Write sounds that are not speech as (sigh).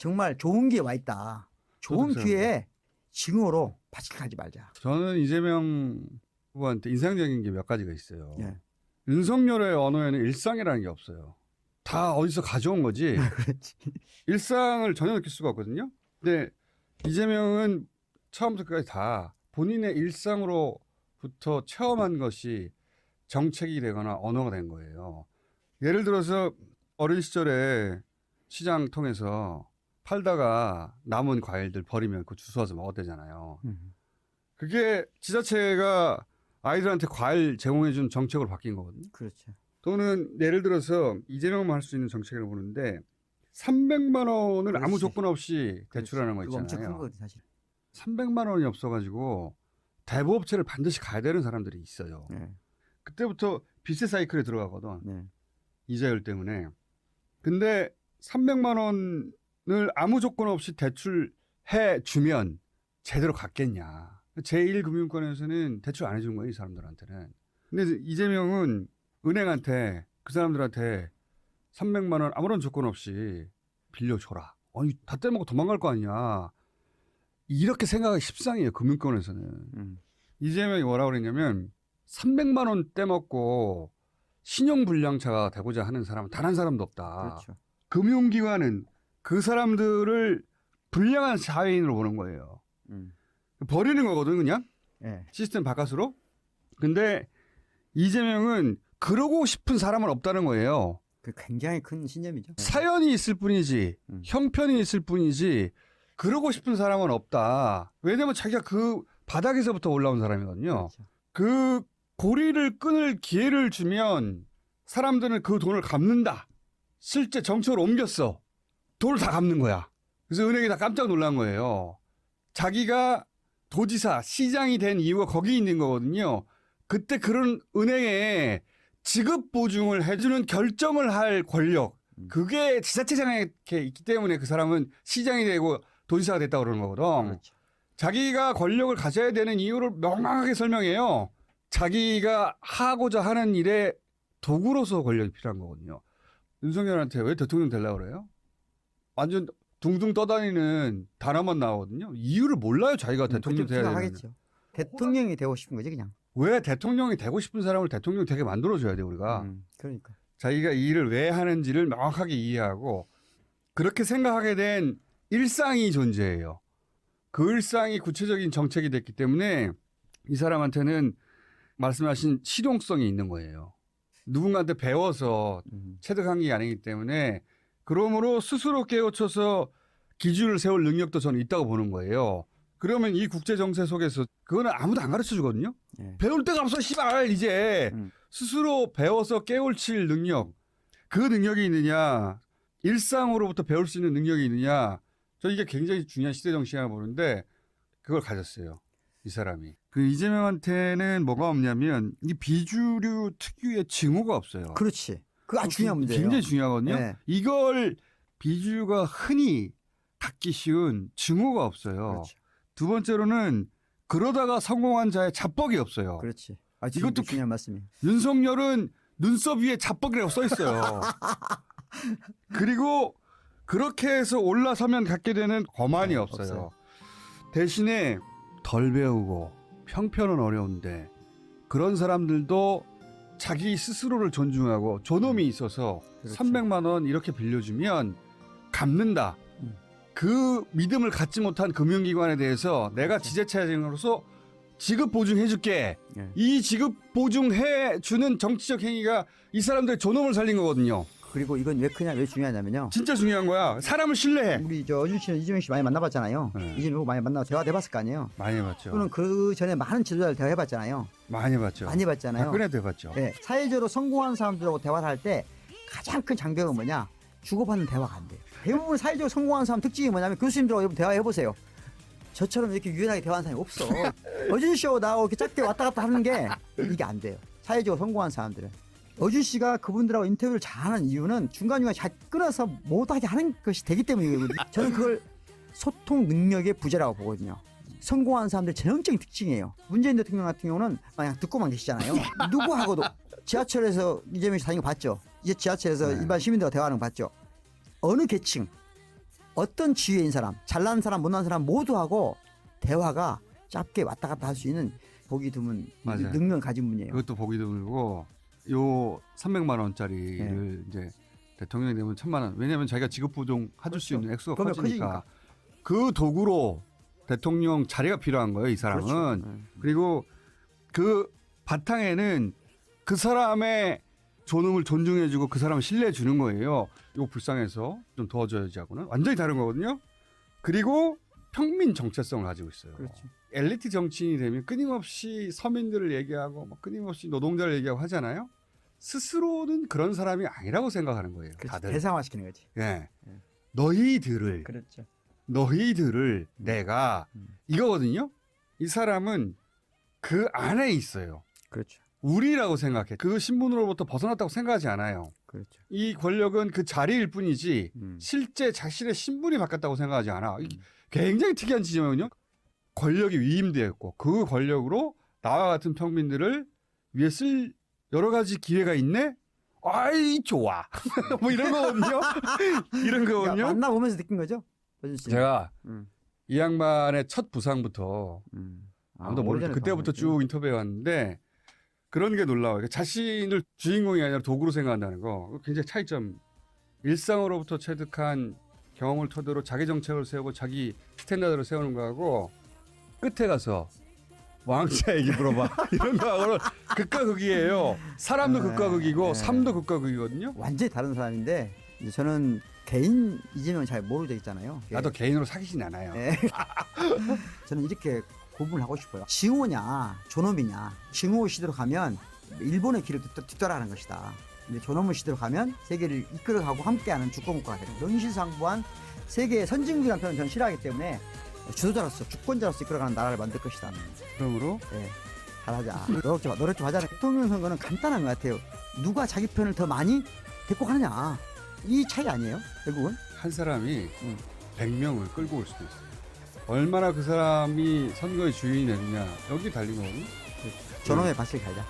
정말 좋은 기회 와 있다. 좋은 저도 기회에 징후로 바칠하지 말자. 저는 이재명 후보한테 인상적인 게 몇 가지가 있어요. 예. 윤석열의 언어에는 일상이라는 게 없어요. 다 어디서 가져온 거지. (laughs) 일상을 전혀 느낄 수가 없거든요. 근데 이재명은 처음부터 끝까지 다 본인의 일상으로부터 체험한 것이 정책이 되거나 언어가 된 거예요. 예를 들어서 어린 시절에 시장 통해서 팔다가 남은 과일들 버리면 그 주워와서 먹었대잖아요. 음. 그게 지자체가 아이들한테 과일 제공해 준 정책으로 바뀐 거거든요. 그렇죠. 또는 예를 들어서 이재명만 할 수 있는 정책을 보는데 300만 원을 아무 그렇지. 조건 없이 대출하는 거 그거 엄청 큰 있잖아요. 거거든 사실. 300만 원이 없어가지고 대부업체를 반드시 가야 되는 사람들이 있어요. 네. 그때부터 빚의 사이클에 들어가거든. 네. 이자율 때문에. 근데 300만 원을 아무 조건 없이 대출해 주면 제대로 갚겠냐. 제1금융권에서는 대출 안 해준 거예요, 이 사람들한테는. 근데 이재명은 은행한테 그 사람들한테 300만 원 아무런 조건 없이 빌려줘라. 아니, 다 떼먹고 도망갈 거 아니야. 이렇게 생각하기 십상이에요, 금융권에서는. 음. 이재명이 뭐라고 그랬냐면 300만 원 떼먹고 신용불량차가 되고자 하는 사람은 단 한 사람도 없다. 그렇죠. 금융기관은 그 사람들을 불량한 사회인으로 보는 거예요. 음. 버리는 거거든 그냥 예. 시스템 바깥으로. 근데 이재명은 그러고 싶은 사람은 없다는 거예요. 그 굉장히 큰 신념이죠. 사연이 있을 뿐이지 음. 형편이 있을 뿐이지 그러고 싶은 사람은 없다. 왜냐면 자기가 그 바닥에서부터 올라온 사람이거든요. 그렇죠. 그 고리를 끊을 기회를 주면 사람들은 그 돈을 갚는다. 실제 정책으로 옮겼어. 돈을 다 갚는 거야. 그래서 은행이 다 깜짝 놀란 거예요. 자기가 도지사, 시장이 된 이유가 거기 있는 거거든요. 그때 그런 은행에 지급 보증을 해주는 결정을 할 권력. 그게 지자체장에 있기 때문에 그 사람은 시장이 되고 도지사가 됐다고 그러는 거거든. 그렇죠. 자기가 권력을 가져야 되는 이유를 명확하게 설명해요. 자기가 하고자 하는 일에 도구로서 권력이 필요한 거거든요. 윤석열한테 왜 대통령 되려고 그래요? 완전 둥둥 떠다니는 단어만 나오거든요. 이유를 몰라요. 자기가 대통령 돼야 되는. 하겠죠. 대통령이 되고 싶은 거지 그냥. 왜 대통령이 되고 싶은 사람을 대통령 되게 만들어줘야 돼 우리가. 음, 그러니까. 자기가 이 일을 왜 하는지를 명확하게 이해하고 그렇게 생각하게 된 일상이 존재해요. 그 일상이 구체적인 정책이 됐기 때문에 이 사람한테는 말씀하신 실용성이 있는 거예요. 누군가한테 배워서 음. 체득한 게 아니기 때문에 그러므로 스스로 깨우쳐서 기준을 세울 능력도 저는 있다고 보는 거예요. 그러면 이 국제 정세 속에서 그거는 아무도 안 가르쳐 주거든요. 예. 배울 데가 없어, 씨발, 이제. 음. 스스로 배워서 깨울칠 능력. 그 능력이 있느냐. 일상으로부터 배울 수 있는 능력이 있느냐. 저 이게 굉장히 중요한 시대 정신이라고 보는데 그걸 가졌어요. 이 사람이. 그 이재명한테는 뭐가 없냐면 이 비주류 특유의 증오가 없어요. 그렇지. 그거 아주 중요한 문제예요. 굉장히 중요하거든요. 네. 이걸 비주류가 흔히 갖기 쉬운 증오가 없어요. 그렇죠. 두 번째로는 그러다가 성공한 자의 자뻑이 없어요. 그렇지. 아, 이것도 이것도 중요한 말씀이에요. 윤석열은 눈썹 위에 자뻑이라고 써 있어요. (laughs) 그리고 그렇게 해서 올라서면 갖게 되는 거만이 네, 없어요. 없어요. 대신에 덜 배우고 형편은 어려운데 그런 사람들도 자기 스스로를 존중하고 존엄이 있어서 그렇죠. 300만 원 이렇게 빌려주면 갚는다. 음. 그 믿음을 갖지 못한 금융기관에 대해서 내가 그렇죠. 지자체장으로서 지급 보증해 줄게. 예. 이 지급 보증해 주는 정치적 행위가 이 사람들의 존엄을 살린 거거든요. 그리고 이건 왜 크냐, 왜 중요하냐면요. 진짜 중요한 거야. 사람을 신뢰해. 우리 저 어준 씨는 이재명 씨 많이 만나봤잖아요. 네. 이재명 후보 많이 만나고 대화 해봤을 거 아니에요. 많이 해봤죠. 또는 그 전에 많은 지도자들 대화해봤잖아요. 많이 해봤죠. 많이 해봤잖아요. 박근혜도 해봤죠. 네, 사회적으로 성공한 사람들하고 대화를 할 때 가장 큰 장벽은 뭐냐? 주고받는 대화가 안 돼요. 대부분 사회적으로 성공한 사람 특징이 뭐냐면 교수님들하고 여러분 대화해보세요. 저처럼 이렇게 유연하게 대화하는 사람이 없어. (laughs) 어준 씨하고 나하고 이렇게 짧게 왔다 갔다 하는 게 이게 안 돼요. 사회적으로 성공한 사람들은. 어준 씨가 그분들하고 인터뷰를 잘하는 이유는 중간중간 잘 끊어서 못하게 하는 것이 되기 때문이거든요. (laughs) 저는 그걸 소통 능력의 부재라고 보거든요. 성공한 사람들 전형적인 특징이에요. 문재인 대통령 같은 경우는 그냥 듣고만 계시잖아요. (laughs) 누구하고도 지하철에서 이재명 씨 다니는 거 봤죠. 이제 지하철에서 네. 일반 시민들과 대화하는 거 봤죠. 어느 계층, 어떤 지위인 사람, 잘난 사람, 못난 사람 모두하고 대화가 짧게 왔다 갔다 할 수 있는 보기 드문 맞아요. 능력을 가진 분이에요. 그것도 보기 드물고 요 300만 원짜리를 이제 대통령이 되면 천만 원. 왜냐하면 자기가 지급 부종 해줄 수 그렇죠. 있는 액수가 그러면 커지니까. 그 도구로 대통령 자리가 필요한 거예요. 이 사람은. 그렇죠. 네. 그리고 그 바탕에는 그 사람의 존엄을 존중해주고 그 사람을 신뢰해 주는 거예요. 이거 불쌍해서 좀 도와줘야지 하고는 완전히 다른 거거든요. 그리고 평민 정체성을 가지고 있어요. 그렇죠. 엘리트 정치인이 되면 끊임없이 서민들을 얘기하고 뭐 끊임없이 노동자를 얘기하고 하잖아요. 스스로는 그런 사람이 아니라고 생각하는 거예요. 그렇죠. 다들. 대상화시키는 거지. 예. 예. 너희들을 그렇죠. 너희들을 내가 음. 이거거든요. 이 사람은 그 안에 있어요. 그렇죠. 우리라고 생각해. 그 신분으로부터 벗어났다고 생각하지 않아요. 그렇죠. 이 권력은 그 자리일 뿐이지 음. 실제 자신의 신분이 바뀌었다고 생각하지 않아. 이 음. 굉장히 특이한 지점은요. 권력이 위임되었고 그 권력으로 나와 같은 평민들을 위해 쓸 여러 가지 기회가 있네. 아이 좋아. (laughs) 뭐 이런 거거든요. (laughs) 이런 그러니까 거거든요. 만나 보면서 느낀 거죠. 버준 씨. 제가 음. 이 양반의 첫 부상부터 음. 아, 아무도 모르죠. 오래전에 그때부터. 쭉 인터뷰해 왔는데 그런 게 놀라워요. 자신을 주인공이 아니라 도구로 생각한다는 거 굉장히 차이점. 일상으로부터 체득한 경험을 토대로 자기 정책을 세우고 자기 스탠다드를 세우는 거하고 끝에 가서 왕자 얘기 물어봐 (laughs) 이런 거하고는 극과 극이에요. 사람도 극과 극이고 네. 삶도 극과 극이거든요. 완전히 다른 사람인데 이제 저는 개인 이재명 잘 모르고 있잖아요. 나도 개인으로 사귀진 않아요. 예. (laughs) 저는 이렇게 구분을 하고 싶어요. 징후냐, 존엄이냐. 징후 시대로 가면 일본의 길을 뒤- 뒤따라가는 것이다. 근데 존엄의 시대로 가면 세계를 이끌어가고 함께하는 주권국가가 되는 명실상부한 세계의 선진국이라는 표현을 저는 싫어하기 때문에 주도자로서 주권자로서 이끌어가는 나라를 만들 것이다. 그러므로 예, 잘하자. 노력 좀, 노력 좀 하자. 대통령 선거는 간단한 것 같아요. 누가 자기 편을 더 많이 데리고 가느냐. 이 차이 아니에요? 결국은? 한 사람이 음. 100명을 끌고 올 수도 있어요. 얼마나 그 사람이 선거의 주인이 되느냐 여기 달린 거거든요. 존엄의 밭을 갈자.